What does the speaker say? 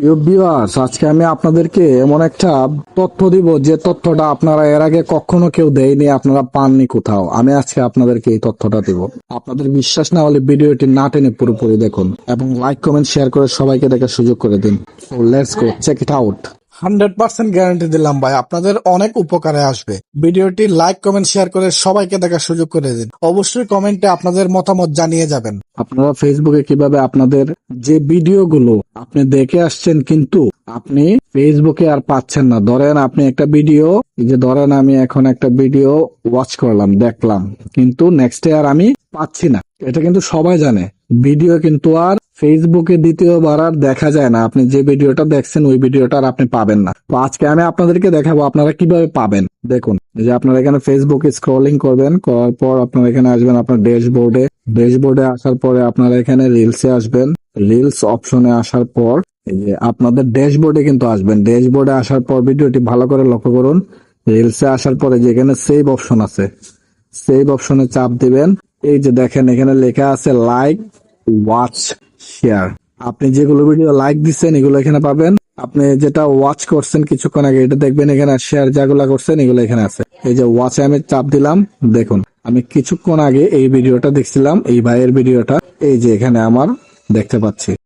প্রিয় ভিউয়ার্স আজকে আমি আপনাদেরকে এমন একটা তথ্য দিব যে তথ্যটা আপনারা এর আগে কখনো কেউ দেয়নি, আপনারা পাননি কোথাও। আমি আজকে আপনাদেরকে এই তথ্যটা দিব। আপনাদের বিশ্বাস না হলে ভিডিওটি না টেনে পুরোপুরি দেখুন এবং লাইক কমেন্ট শেয়ার করে সবাইকে দেখার সুযোগ করে দিন। Let's go check it out hundred percent guarantee দিলাম ভাই। আপনাদের অনেক উপকারে আসবে। ভিডিওটি লাইক, কমেন্ট, শেয়ার করে সবাইকে দেখার সুযোগ করে দিন। অবশ্যই কমেন্টে আপনাদের মতামত জানিয়ে যাবেন। আপনারা ফেসবুকে কীভাবে আপনাদের যে ভিডিওগুলো আপনি দেখে আসছেন কিন্তু আপনি ফেসবুকে আর পাচ্ছেন না। ধরেন আপনি একটা ভিডিও যে ধরেন আমি এখন একটা ভিডিও ওয়াচ করলাম, দেখলাম। কিন্তু নেক্সট আর আমি পাচ্ছি না। এটা কিন্তু সবাই জানে। ভিডিও কিন্তু আর ফেসবুকে দ্বিতীয়বার আর দেখা যায় না। আপনি যে ভিডিওটা দেখছেন, ওই ভিডিওটা আর আপনি পাবেন না। তো আজকে আমি আপনাদেরকে দেখাবো আপনারা কীভাবে পাবেন। দেখুন যে আপনারা এখানে ফেসবুকে স্ক্রলিং করবেন, করার পর আপনারা এখানে আসবেন আপনার ড্যাশবোর্ডে ড্যাশবোর্ডে আসার পরে আপনারা এখানে রিলসে আসবেন। রিলস অপশনে আসার পর যে আপনাদের ড্যাশবোর্ডে কিন্তু আসবেন। ড্যাশবোর্ডে আসার পর ভিডিওটি ভালো করে লক্ষ্য করুন। রিলসে আসার পরে যেখানে সেভ অপশন আছে সেভ অপশনে চাপ দিবেন। এই যে দেখেন, এখানে লেখা আছে লাইক ওয়াচ শেয়ার আপনি যেগুলো ভিডিও লাইক দিচ্ছেন এগুলো এখানে পাবেন। আপনি যেটা ওয়াচ করছেন কিছুক্ষণ আগে, এটা দেখবেন এখানে শেয়ার যেগুলো করছেন, এগুলো এখানে আছে। এই যে ওয়াচে আমি চাপ দিলাম, দেখুন। আমি কিছুক্ষণ আগে এই ভিডিওটা দেখছিলাম, এই ভাইয়ের ভিডিওটা এই যে এখানে আমার, দেখতে পাচ্ছি।